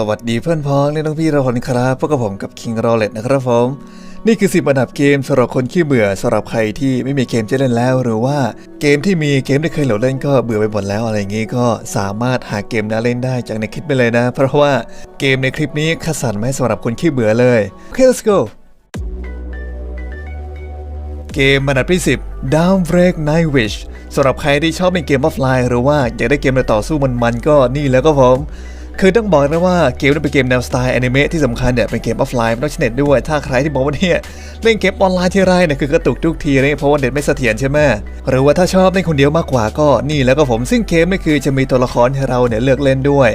สวัสดีเพื่อนพ้องและน้องพี่เราคนครับพวกกับผมกับ King r o l e t นะครับผม นี่คือสิบอันดับเกมสำหรับคนขี้เบื่อสำหรับใครที่ไม่มีเกมจะเล่นแล้ว หรือว่าเกมที่มีเกมที่เคยโหลดเล่นก็เบื่อไปหมดแล้วอะไรอย่างงี้ก็สามารถหาเกมน่าเล่นได้จากในคลิปไปเลยนะ เพราะว่าเกมในคลิปนี้คัดสรรมาให้สำหรับคนขี้เบื่อเลยโอเค let's go เกมอันดับที่ 10 Downbreak Night Wish สำหรับใครที่ชอบเล่นเกมออฟไลน์หรือว่าอยากได้เกมมาต่อสู้มันๆก็นี่แล้วก็ผม คือต้องบอกนะว่าเกมนี้เป็นเกมแนวสไตล์แอนิเมะที่สำคัญเนี่ยเป็นเกมออฟไลน์ไม่ต้องใช้เน็ตด้วย ถ้าใครที่บอกว่าเนี่ยเล่นเกมออนไลน์ที่ไรเนี่ยคือกระตุกทุกทีเลยเพราะว่าเน็ตไม่เสถียรใช่ไหมหรือว่าถ้าชอบเล่นคนเดียวมากกว่าก็นี่แล้วก็ผมซึ่งเกมนี่คือจะมีตัวละครให้เราเนี่ยเลือกเล่นด้วย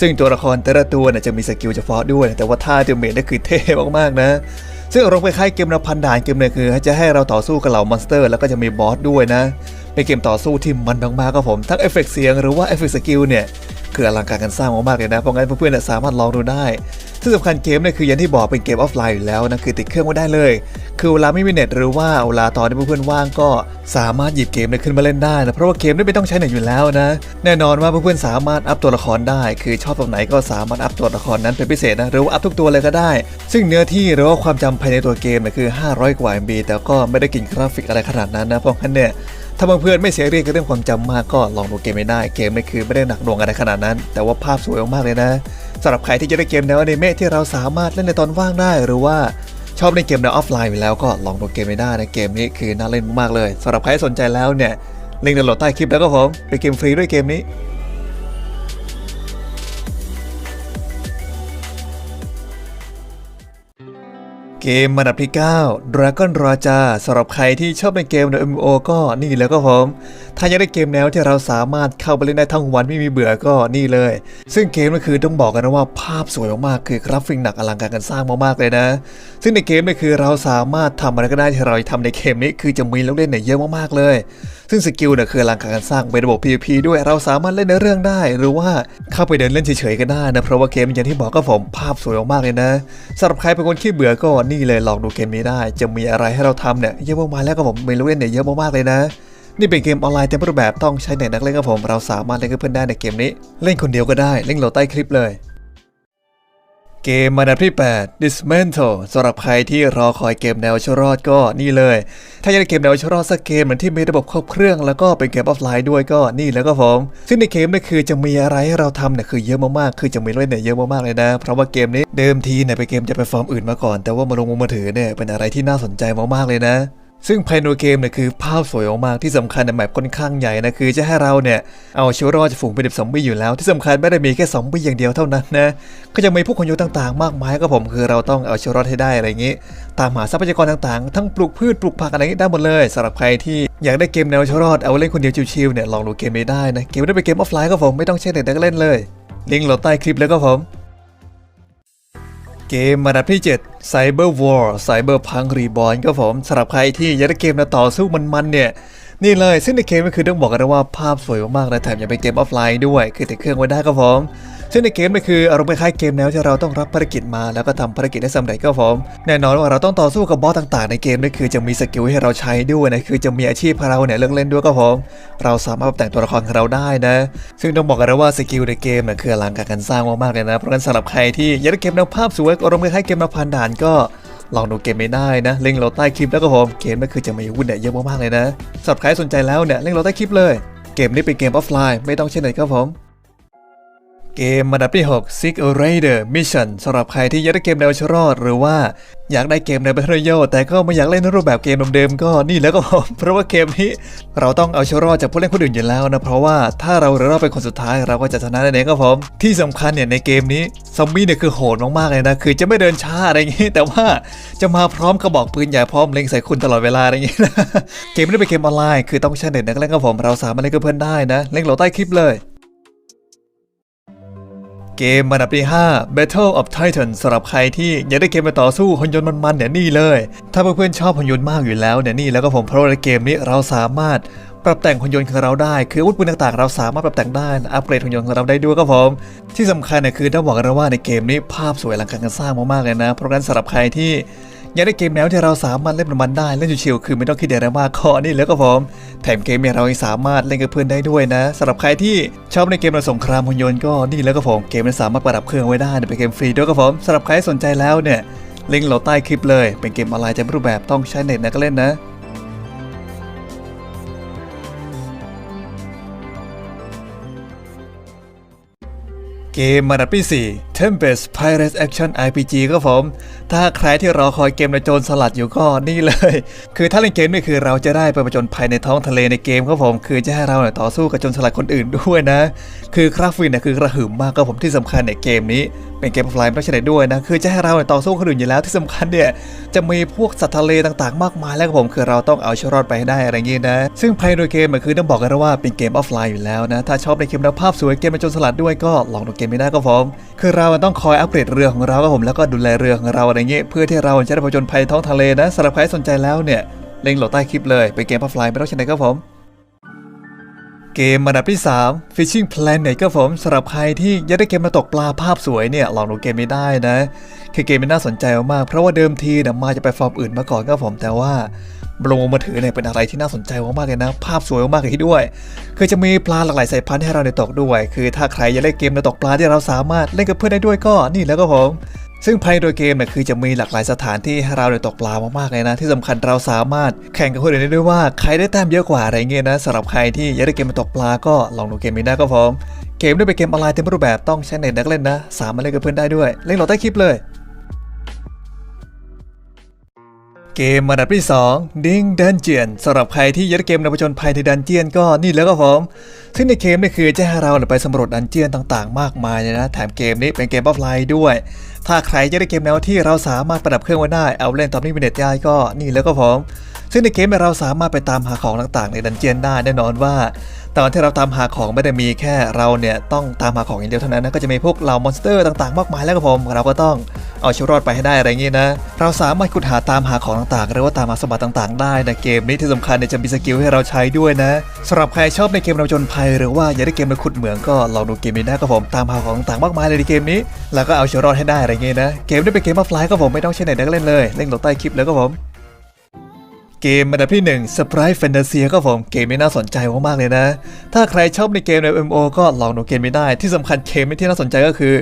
ซึ่งตัวละครแต่ละตัวเนี่ยจะมีสกิลเฉพาะด้วย แต่ว่าท่าเดเมจนี่คือเท่มากๆนะซึ่งอารมณ์คล้ายเกมแนวพันด่านเกมเนี่ยคือจะให้เราต่อสู้กับเหล่ามอนสเตอร์ แล้วก็จะมีบอสด้วยนะเป็นเกมต่อสู้ที่มันมากๆครับผมทั้งเอฟเฟกเสียงหรือว่าเอฟเฟกสกิลเนี่ย คืออลังการกันสร้างมากๆเลยนะ เพราะงั้นเพื่อนๆสามารถลองดูได้ ที่สำคัญเกมเนี่ยคืออย่างที่บอกเป็นเกมออฟไลน์อยู่แล้วนะคือติดเครื่องไว้ได้เลย คือเวลาไม่มีเน็ตหรือว่าเวลาตอนที่เพื่อนๆว่างก็สามารถหยิบเกมเนี่ยขึ้นมาเล่นได้นะเพราะว่าเกมนี่ไม่ต้องใช้เน็ตอยู่แล้วนะแน่นอนว่าเพื่อนๆสามารถอัพตัวละครได้ คือชอบตรงไหนก็สามารถอัพตัวละครนั้นเป็นพิเศษนะหรือว่าอัพทุกตัวเลยก็ได้ ซึ่งเนื้อที่หรือว่าความจำภายในตัวเกมเนี่ยคือ 500 กว่า MB แต่ก็ไม่ได้กินกราฟิกอะไรขนาดนั้นนะเพราะงั้นเนี่ย ถ้าเพื่อนๆไม่เสียเรียกกับเรื่องความจำมากก็ลองดูเกมไม่ได้ เกมไม่คือไม่ได้หนักหน่วงอะไรขนาดนั้น แต่ว่าภาพสวยมากๆเลยนะสำหรับใครที่จะได้เกมแนวอนิเมะที่เราสามารถเล่นในตอนว่างได้หรือว่าชอบในเกมแนวออฟไลน์อยู่แล้วก็ลองดูเกมไม่ได้นะเกมนี้คือน่าเล่นมากๆเลยสำหรับใครสนใจแล้วเนี่ยลิงก์ดาวน์โหลดใต้คลิปแล้วก็ผมเป็นเกมฟรีด้วยเกมนี้ กมอันดับที่ 9 Dragon Raja สำหรับใครที่ชอบเล่นเกมใน MMO ก็นี่แล้วก็ผม ถ้าอยากได้เกมแนวที่เราสามารถเข้าไปเล่นได้ทั้งวันไม่มีเบื่อก็นี่เลย ซึ่งเกมก็คือต้องบอกกันนะว่าภาพสวยมากๆคือกราฟิกหนักอลังการกันสร้างมากๆเลยนะ ซึ่งในเกมนี่คือเราสามารถทำอะไรก็ได้ที่เราทำในเกมนี้คือจะมีลูกเล่นเนี่ยเยอะมากๆเลย ซึ่งสกิลเนี่ยคืออลังการการสร้างเป็นระบบ PVP ด้วยเราสามารถเล่นในเรื่องได้ หรือว่าเข้าไปเดินเล่นเฉยๆก็ได้นะเพราะว่าเกมอย่างที่บอกก็ผมภาพสวยมากๆเลยนะสำหรับใครเป็นคนขี้เบื่อก็นี่เลยลองดูเกมนี้ได้ จะมีอะไรให้เราทำเนี่ยเยอะมากๆแล้วก็ผมมีลูกเล่นเนี่ยเยอะมากๆเลยนะ นี่เป็นเกมออนไลน์เต็มรูปแบบต้องใช้เน็ตนักเล่นกับผมเราสามารถเล่นกับเพื่อนได้ในเกมนี้ เล่นคนเดียวก็ได้เล่นโหลดใต้คลิปเลย เกมอันดับที่ 8 Dismantle สำหรับใครที่รอคอยเกมแนวชรอดก็นี่เลย ถ้าอยากได้เกมแนวชรอดสักเกมเหมือนที่มีระบบครบเครื่อง แล้วก็เป็นเกมออฟไลน์ด้วยก็นี่แล้วก็ผม ซึ่งในเกมนี่คือจะมีอะไรให้เราทำเนี่ยคือเยอะมากๆคือจะมีเล่นเนี่ยเยอะมากๆเลยนะ เพราะว่าเกมนี้เดิมทีเนี่ยเป็นเกมจะไปฟอร์มอื่นมาก่อน แต่ว่ามาลงมือถือเนี่ยเป็นอะไรที่น่าสนใจมากๆเลยนะ ซึ่งภายในเกมเนี่ยคือภาพสวยมากๆที่สำคัญในแมปค่อนข้างใหญ่นะคือจะให้เราเนี่ยเอาชีวิตรอดจากฝูงเป็นดิบซอมบี้อยู่แล้ว ที่สำคัญไม่ได้มีแค่ซอมบี้อย่างเดียวเท่านั้นนะก็ยังมีพวกคนยูต่างๆ มากมายก็ผมคือเราต้องเอาชีวิตรอดให้ได้อะไรอย่างนี้ ตามหาทรัพยากรต่างๆ ทั้งปลูกพืชปลูกผักอะไรอย่างนี้ได้หมดเลยสำหรับใครที่อยากได้เกมแนวชีวิตรอดเอาเล่นคนเดียวชิวๆเนี่ยลองดูเกมนี้ได้นะเกมนี้เป็นเกมออฟไลน์ก็ผมไม่ต้องใช้เน็ตแต่ก็เล่นเลยลิงก์โหลดใต้คลิปแล้วก็ผม เกมมาดับที่ 7 Cyber War Cyberpunk Reborn ก็ผมสำหรับใครที่อยากได้เกมมาต่อสู้มันๆเนี่ย นี่เลยซึ่งในเกมก็คือต้องบอกกันนะว่าภาพสวยมากๆนะแถมยังเป็นเกมออฟไลน์ด้วย คือติดเครื่องไว้ได้ก็ผม ซึ่งในเกมก็คืออารมณ์คล้ายเกมแนวที่เราต้องรับภารกิจมาแล้วก็ทำภารกิจได้สำเร็จก็ผมแน่นอนว่าเราต้องต่อสู้กับบอสต่างๆ ในเกมนี่คือจะมีสกิลให้เราใช้ด้วยนะคือจะมีอาชีพให้เราเนี่ยเลือกเล่นด้วยก็ผมเราสามารถแต่งตัวละครของเราได้นะ ซึ่งต้องบอกกันนะว่าสกิลในเกมเนี่ยคืออลังการการสร้างมากๆเลยนะเพราะงั้นสำหรับใครที่อยากได้เกมแนวภาพสวยอารมณ์คล้ายเกมแนวพันด่านก็ลองดูเกมไม่ได้นะลิงก์เราใต้คลิปแล้วก็ผมเกมก็คือจะมีวุธเนี่ยเยอะมากๆเลยนะสำหรับใครสนใจแล้วเนี่ยลิงก์เราใต้คลิปเลย เกมนี้เป็นเกมออฟไลน์ไม่ต้องใช้เน็ตครับผม เกมอันดับที่ 6 Sick Raider Mission สำหรับใครที่อยากได้เกมแนวชรอด หรือว่าอยากได้เกมใน Battle Royale แต่ก็ไม่อยากเล่นในรูปแบบเกมเดิมๆก็นี่แล้วก็ผมเพราะว่าเกมนี้เราต้องเอาชรอดจากผู้เล่นคนอื่นอยู่แล้วนะเพราะว่าถ้าเราหรือเราเป็นคนสุดท้ายเราก็จะชนะนั่นเองครับผมที่สำคัญเนี่ยในเกมนี้ซอมบี้เนี่ยคือโหดมากๆเลยนะคือจะไม่เดินช้าอะไรอย่างงี้ แต่ว่าจะมาพร้อมกระบอกปืนใหญ่พร้อมเล็งใส่คุณตลอดเวลาอะไรอย่างงี้นะเกมนี้เป็นเกมออนไลน์คือต้องใช้เน็ตนะเล่นกับผมเราสามารถเล่นกับเพื่อนได้นะเล่นโหลดใต้คลิปเลย เกมอันดับที่ 5 Battle of Titan สำหรับใครที่อยากได้เกมมาต่อสู้หุ่นยนต์มันๆเนี่ยนี่เลย ถ้าเพื่อนๆชอบหุ่นยนต์มากอยู่แล้วเนี่ยนี่แล้วก็ผมเพราะว่าในเกมนี้เราสามารถปรับแต่งหุ่นยนต์ของเราได้ คืออาวุธปืนต่างๆ เราสามารถปรับแต่งได้อัปเกรดหุ่นยนต์ของเราได้ด้วยครับผม ที่สำคัญเนี่ยคือต้องบอกกันนะว่าในเกมนี้ภาพสวยอลังการกันสร้างมากๆเลยนะ เพราะงั้นสำหรับใครที่ ยังได้เกมแนวที่เราสามารถเล่นมันได้เล่นชิวๆคือไม่ต้องคิดอะไรมากข้อนี่แล้วก็พร้อม แถมเกมเนี่ยเรายังสามารถเล่นกับเพื่อนได้ด้วยนะสำหรับใครที่ชอบในเกมระสงครามหุ่นยนต์ก็นี่แล้วก็ผมเกมมันสามารถประดับเครื่องไว้ได้เป็นเกมฟรีด้วยก็พร้อมสำหรับใครสนใจแล้วเนี่ยลิงก์เราใต้คลิปเลย เป็นเกมออนไลน์จำรูปแบบต้องใช้เน็ตนะก็เล่นนะ เกมมาดับที่4 Tempest Pirates Action RPG ก็ผม ถ้าใครที่รอคอยเกมในโจรสลัดอยู่ก็นี่เลย คือถ้าเล่นเกมนี่คือเราจะได้ไปประจนภัยในท้องทะเลในเกมครับผม คือจะให้เราเนี่ยต่อสู้กับโจรสลัดคนอื่นด้วยนะ คือกราฟิกเนี่ยคือกระหึ่มมากครับผมที่สำคัญเนี่ยเกมนี้เป็นเกมออฟไลน์ไม่ต้องใช้เน็ตด้วยนะ คือจะให้เราเนี่ยต่อสู้คนอื่นอยู่แล้วที่สำคัญเนี่ย จะมีพวกสัตว์ทะเลต่างๆ มากมายแล้วครับผมคือเราต้องเอาชีวิตรอดไปให้ได้อะไรอย่างงี้นะ ซึ่งภายในเกมมันคือต้องบอกกันว่าเป็นเกมออฟไลน์อยู่แล้วนะ ถ้าชอบในเกมแล้วภาพสวยเกมเป็นโจรสลัดด้วยก็ลองดูเกมนี้ได้ครับผมคือเราต้องคอยอัปเกรดเรือของเราครับผมแล้วก็ดูแลเรือของเราอะไรเงี้ยเพื่อที่เราจะได้ผจญภัยท้องทะเลนะสำหรับใครสนใจแล้วเนี่ยเล็งโหลดใต้คลิปเลยเป็นเกมออฟไลน์ไม่ต้องใช้ไหนครับผมเกมอันดับที่ 3 Fishing Planet ครับผมสำหรับใครที่อยากได้เกมมาตกปลาภาพสวยเนี่ยลองดูเกมนี้ได้นะคือเกมมันน่าสนใจมากเพราะว่าเดิมทีเนี่ยมาจะไปฟอร์มอื่นมาก่อนครับผมแต่ว่า ลงมือถือเนี่ยเป็นอะไรที่น่าสนใจมากๆเลยนะ ภาพสวยมากๆเลยด้วย คือจะมีปลาหลากหลายสายพันธุ์ให้เราในตกด้วย คือถ้าใครอยากเล่นเกมในตกปลาที่เราสามารถเล่นกับเพื่อนได้ด้วยก็นี่แล้วก็ผมซึ่งภายในเกมเนี่ยคือจะมีหลากหลายสถานที่ให้เราได้ตกปลามากๆเลยนะ ที่สำคัญเราสามารถแข่งกับคนอื่นได้ด้วยว่าใครได้แต้มเยอะกว่าอะไรเงี้ยนะสำหรับใครที่อยากได้เกมมาตกปลาก็ลองดูเกมนี้ได้ก็พร้อมเกมด้เป็นเกมออนไลน์เต็มรูปแบบต้องใช้เน็ตนักเล่นนะ สามารถเล่นกับเพื่อนได้ด้วยเล่นหลอดใต้คลิปเลย เกมระดับที่ 2 Ding Dungeon สำหรับใครที่ยัดเกมในประจนภัยในดันเจียนก็นี่แล้วก็ผมซึ่งในเกมนี่คือจะให้เราไปสำรวจดันเจียนต่างๆ มากมายเลยนะ แถมเกมนี้เป็นเกมออฟไลน์ด้วย ถ้าใครจะได้เกมแนวที่เราสามารถประดับเครื่องไว้ได้ เอาเล่นตอนนี้มีเน็ตได้ก็นี่แล้วก็ผม ซึ่งในเกมเราสามารถไปตามหาของต่างๆ ในดันเจียนได้แน่นอนว่า ตอนที่เราตามหาของไม่ได้มีแค่เราเนี่ยต้องตามหาของอย่างเดียวเท่านั้นนะก็จะมีพวกเหล่ามอนสเตอร์ต่างๆ มากมายแล้วก็ผม เราก็ต้องเอาชีวิตรอดไปให้ได้อะไรอย่างงี้นะ เราสามารถขุดหาตามหาของต่างๆ หรือว่าตามหาสมบัติต่างๆ ได้ในเกมนี้ที่สำคัญเนี่ยจะมีสกิลให้เราใช้ด้วยนะสำหรับใครชอบในเกมเราจนภัย หรือว่าอยากได้เกมมาขุดเหมืองก็ลองดูเกมนี้ได้ก็ผมตามหาของต่างๆมากมายเลยในเกมนี้ แล้วก็เอาชีวิตรอดให้ได้อะไรอย่างงี้นะเกมนี้เป็นเกมออฟไลน์ก็ผมไม่ต้องใช้ไหนนักเล่นเลยเล่นลดใต้คลิปแล้วก็ผม เกมอันดับที่1 Sprite Fantasy ก็ผมเกมนี้น่าสนใจมากๆเลยนะ ถ้าใครชอบในเกมใน MMO ก็ลองดูเกมนี้ได้ที่สำคัญเกมที่น่าสนใจก็คือ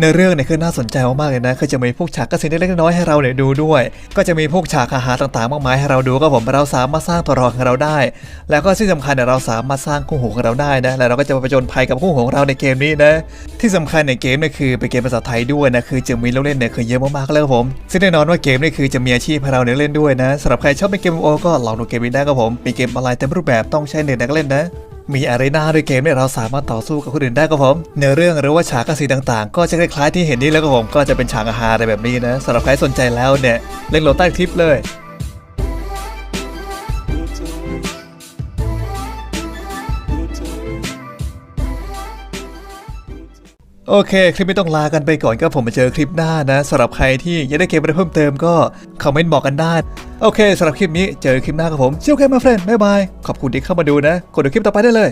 ในเรื่องเนี่ยคือน่าสนใจมากๆเลยนะคือจะมีพวกฉากกระสินเล็กๆน้อยๆให้เราเนี่ยดูด้วย ก็จะมีพวกฉากอาหารต่างๆ มากมายให้เราดูก็ผมเราสามารถสร้างตัวรองของเราได้ แล้วก็ที่สำคัญเนี่ยเราสามารถสร้างคู่หูของเราได้นะแล้วเราก็จะไปประจนภัยกับคู่หูของเราในเกมนี้นะที่สำคัญในเกมเนี่ยคือเป็นเกมภาษาไทยด้วยนะคือจะมีลูกเล่นเนี่ยคือเยอะมากๆเลยครับผมซึ่งแน่นอนว่าเกมนี่คือจะมีอาชีพให้เราเนี่ยเล่นด้วยนะสำหรับใครชอบเป็นเกมโอก็ลองดูเกมนี้ได้ครับผมเป็นเกมออนไลน์เต็มรูปแบบต้องใช้เน็ตนักเล่นนะ มีอารีนาด้วยเกมที่เราสามารถต่อสู้กับคนอื่นได้ครับผมเนื้อเรื่องหรือว่าฉากกระสีต่างๆ ก็จะคล้ายๆที่เห็นนี่แล้วครับผมก็จะเป็นฉากอาหารอะไรแบบนี้นะสำหรับใครสนใจแล้วเนี่ยเล่นโหลดใต้คลิปเลย โอเค คลิปไม่ต้องลากันไปก่อนก็ผมมาเจอคลิปหน้านะสำหรับใครที่อยากได้เกมอะไรเพิ่มเติมก็คอมเมนต์บอกกันได้ โอเคสำหรับคลิปนี้เจอคลิปหน้ากับผมเชียวแคมมาเฟรนบ๊ายบาย ขอบคุณที่เข้ามาดูนะ กดดูคลิปต่อไปได้เลย